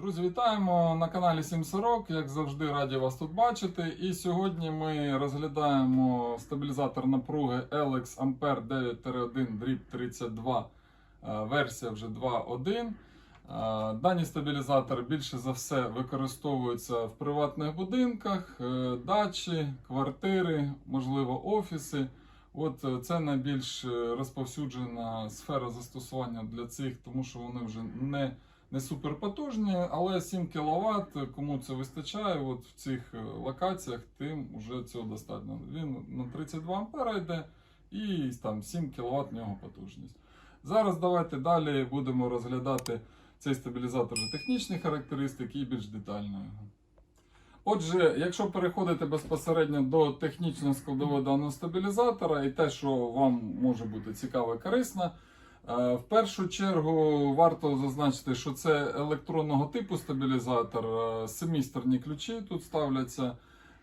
Друзі, вітаємо на каналі 740. Як завжди, раді вас тут бачити. І сьогодні ми розглядаємо стабілізатор напруги Alex Ampere 9-1 дріб 32, е, версія вже 2.1. Е, Дані стабілізатори більше за все використовуються в приватних будинках, е, дачі, квартири, можливо, офіси. От це найбільш розповсюджена сфера застосування для цих, тому що вони вже не не суперпотужні, але 7 кВт, кому це вистачає, от в цих е, локаціях, тим вже цього достатньо. Він на 32 ампера йде і там 7 кВт в нього потужність. Зараз давайте далі будемо розглядати цей стабілізатор технічні характеристики і більш детально його. Отже, якщо переходити безпосередньо до технічної складової даного стабілізатора і те, що вам може бути цікаво і корисно, в першу чергу варто зазначити, що це електронного типу стабілізатор, е, семісторні ключі тут ставляться.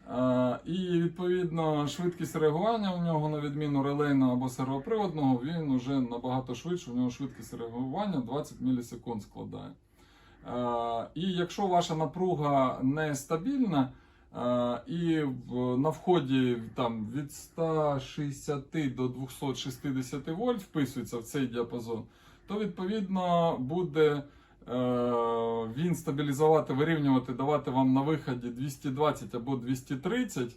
Е, І відповідно швидкість реагування у нього, на відміну релейного або сервоприводного, він уже набагато швидше. У нього швидкість реагування 20 мілісекунд складає. Е, І якщо ваша напруга нестабільна, е, і на вході там, від 160 до 260 вольт вписується в цей діапазон, то відповідно буде е, він стабілізувати, вирівнювати, давати вам на виході 220 або 230.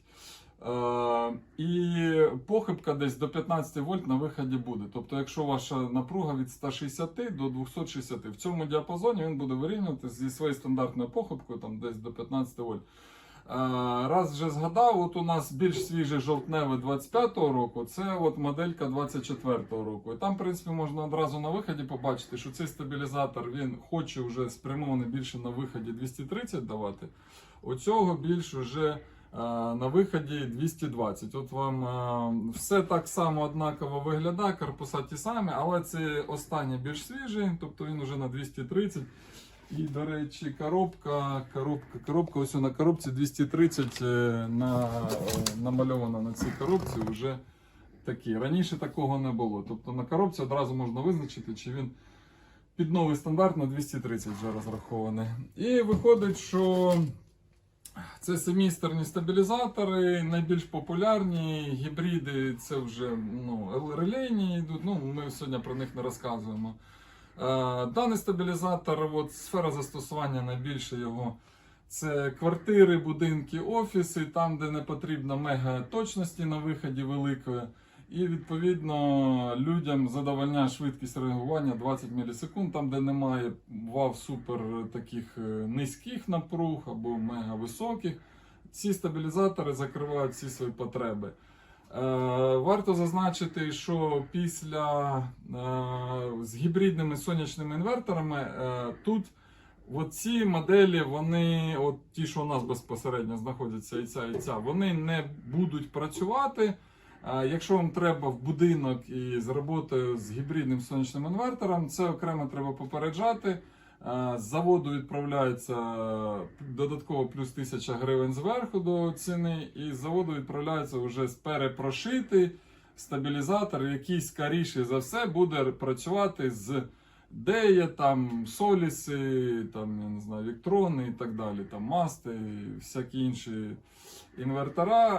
Е, і похибка десь до 15 вольт на виході буде. Тобто, якщо ваша напруга від 160 до 260, в цьому діапазоні він буде вирівнювати зі своєю стандартною похибкою там десь до 15 вольт. Е, Раз вже згадав, от у нас більш свіжий жовтневий 25-го року, це от моделька 24-го року. І там, в принципі, можна одразу на виході побачити, що цей стабілізатор він хоче вже спрямований більше на виході 230 давати. У цього більш вже е, на виході 220. От вам е, все так само однаково виглядає, корпуса ті самі, але це останній більш свіжий, тобто він вже на 230. І, до речі, коробка, коробка, коробка ось на коробці 230 е, на, е, намальована на цій коробці вже такі. Раніше такого не було. Тобто на коробці одразу можна визначити, чи він під новий стандарт на 230 вже розрахований. І виходить, що це семістерні стабілізатори, найбільш популярні гібриди, це вже ну, релейні йдуть. Ну, ми сьогодні про них не розказуємо. Е, Даний стабілізатор, от, сфера застосування найбільше його. Це квартири, будинки, офіси, там, де не потрібно мега точності на виході великої. І відповідно людям задовольняє швидкість реагування 20 мілісекунд, там, де немає вау супер таких е, низьких напруг або мега високих. Ці стабілізатори закривають всі свої потреби. Е, Варто зазначити, що після е, з гібридними сонячними інверторами е, тут ці моделі, вони, от ті, що у нас безпосередньо знаходяться, і ця, і ця, вони не будуть працювати. Якщо вам треба в будинок і з роботою з гібридним сонячним інвертором, це окремо треба попереджати. Е, З заводу відправляється додатково плюс 1000 гривень зверху до ціни, і з заводу відправляється вже перепрошитий стабілізатор, який скоріше за все буде працювати з Дея, там Соліси, там, я не знаю, Віктрони і так далі, там Масти, всякі інші інвертора.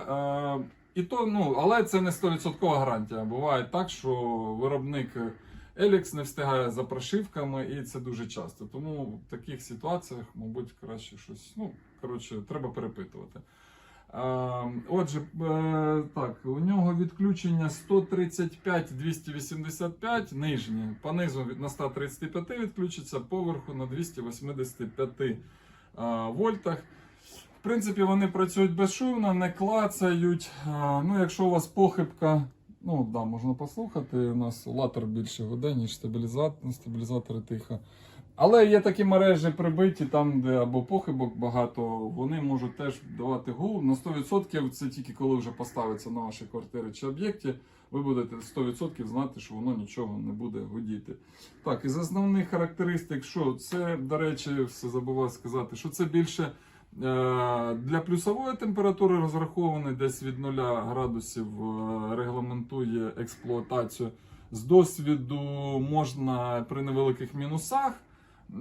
Е, І то, ну, але це не 100% гарантія. Буває так, що виробник Елікс не встигає за прошивками, і це дуже часто. Тому в таких ситуаціях, мабуть, краще щось. Ну, коротше, треба перепитувати. Отже, е, так, у нього відключення 135-285 нижнє. По низу на 135 відключиться, поверху на 285 е, вольтах. В принципі, вони працюють безшумно, не клацають. Е, Ну, якщо у вас похибка, ну да, можна послухати. У нас латер більше гуде, ніж стабілізатор, стабілізатори тихо. Але є такі мережі прибиті, там, де або похибок багато, вони можуть теж давати гул. На 100% це тільки коли вже поставиться на вашій квартирі чи об'єкті, ви будете 100% знати, що воно нічого не буде гудіти. Так, із основних характеристик, що це, до речі, все забував сказати, що це більше для плюсової температури розрахований, десь від 0 градусів е, регламентує експлуатацію. З досвіду можна при невеликих мінусах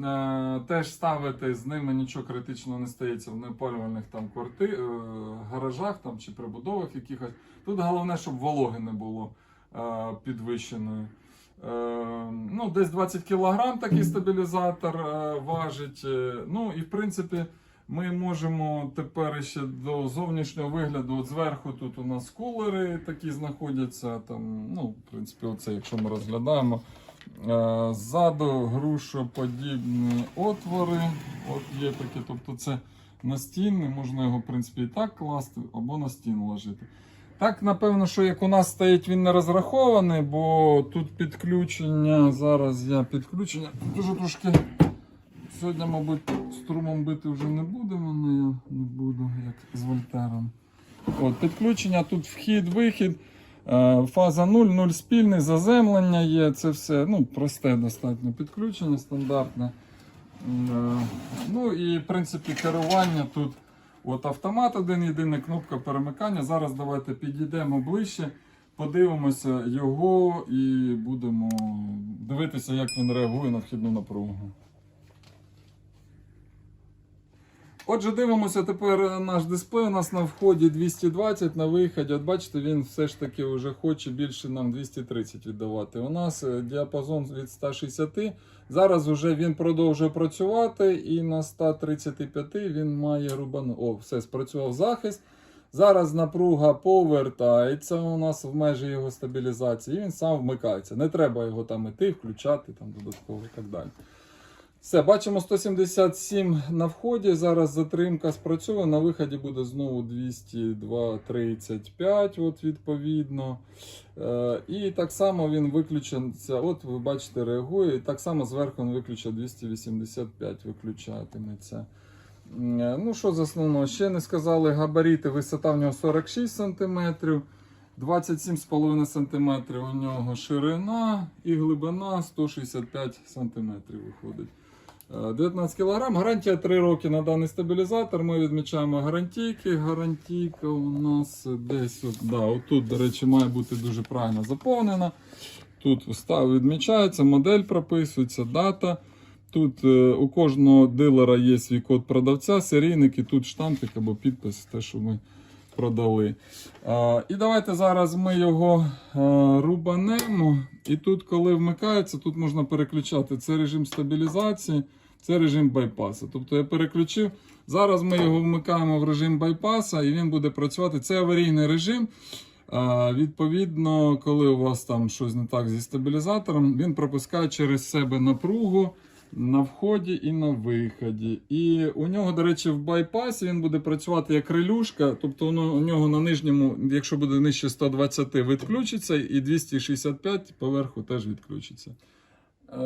Е, теж ставити з ними нічого критичного не стається в неопалювальних там кварти... е, гаражах там, чи прибудовах якихось. Тут головне, щоб вологи не було е, підвищеної. Е, ну, десь 20 кг такий стабілізатор е, важить. Е, Ну і в принципі ми можемо тепер ще до зовнішнього вигляду. От зверху тут у нас кулери такі знаходяться. Там, ну, в принципі, оце, якщо ми розглядаємо. Е, Ззаду грушоподібні отвори. От є такі, тобто це настінний, можна його в принципі і так класти, або на стіну ложити. Так, напевно, що як у нас стоїть, він не розрахований, бо тут підключення. Зараз я підключення дуже трошки. Сьогодні, мабуть, струмом бити вже не будемо, але я не буду, як з вольтером. От, підключення, тут вхід, вихід. Е, Фаза 0, 0 спільний, заземлення є. Це все ну, просте достатньо підключення, стандартне. Е, Ну і в принципі керування тут от автомат один єдиний, кнопка перемикання. Зараз давайте підійдемо ближче, подивимося його і будемо дивитися, як він реагує на вхідну напругу. Отже, дивимося тепер наш дисплей. У нас на вході 220, на виході. От бачите, він все ж таки вже хоче більше нам 230 віддавати. У нас е, діапазон від 160. Зараз вже він продовжує працювати, і на 135 він має рубану. О, все, спрацював захист. Зараз напруга повертається у нас в межі його стабілізації, і він сам вмикається. Не треба його там іти, включати там додатково і так далі. Все, бачимо 177 на вході. Зараз затримка спрацьовує. На виході буде знову 202.35, от відповідно. Е, і так само він виключиться. От ви бачите, реагує. І так само зверху він виключить 285, виключатиметься. Е, Ну, що з основного? Ще не сказали габаріти. Висота в нього 46 см. 27,5 см у нього ширина і глибина 165 см виходить. Е, 19 кг. Гарантія 3 роки на даний стабілізатор. Ми відмічаємо гарантійки. Гарантійка у нас десь от, да, отут, до речі, має бути дуже правильно заповнена. Тут встав відмічається, модель прописується, дата. Тут е, у кожного дилера є свій код продавця, серійник, і тут штампик або підпис, те, що ми продали. А, і давайте зараз ми його а, рубанемо. І тут, коли вмикається, тут можна переключати. Це режим стабілізації, це режим байпасу. Тобто я переключив. Зараз ми його вмикаємо в режим байпаса і він буде працювати. Це аварійний режим. Відповідно, коли у вас там щось не так зі стабілізатором, він пропускає через себе напругу на вході і на виході. І у нього, до речі, в байпасі він буде працювати як релюшка, тобто у нього на нижньому, якщо буде нижче 120, відключиться, і 265 поверху теж відключиться. Е,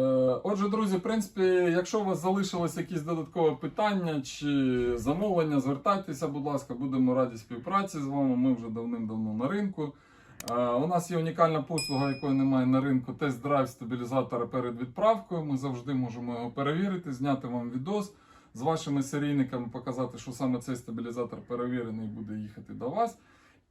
Отже, друзі, в принципі, якщо у вас залишилось якісь додаткові питання чи замовлення, звертайтеся, будь ласка, будемо раді співпраці з вами. Ми вже давним-давно на ринку. Е, У нас є унікальна послуга, якої немає на ринку, тест-драйв стабілізатора перед відправкою. Ми завжди можемо його перевірити, зняти вам відос з вашими серійниками, показати, що саме цей стабілізатор перевірений буде їхати до вас.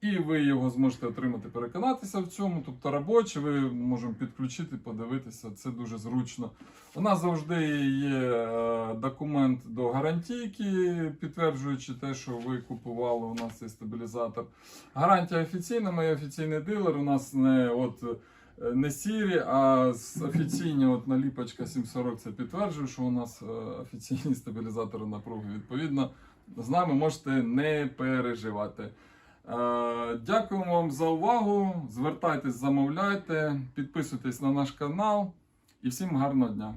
І ви його зможете отримати, переконатися в цьому. Тобто робочий, ви можемо підключити, подивитися. Це дуже зручно. У нас завжди є е, документ до гарантійки, підтверджуючи те, що ви купували у нас цей стабілізатор. Гарантія офіційна, ми офіційний дилер. У нас не от. е, Не сірі, а офіційні от наліпочка 740 це підтверджує, що у нас е, офіційні стабілізатори напруги. Відповідно, з нами можете не переживати. Е, Дякуємо вам за увагу. Звертайтесь, замовляйте, підписуйтесь на наш канал і всім гарного дня.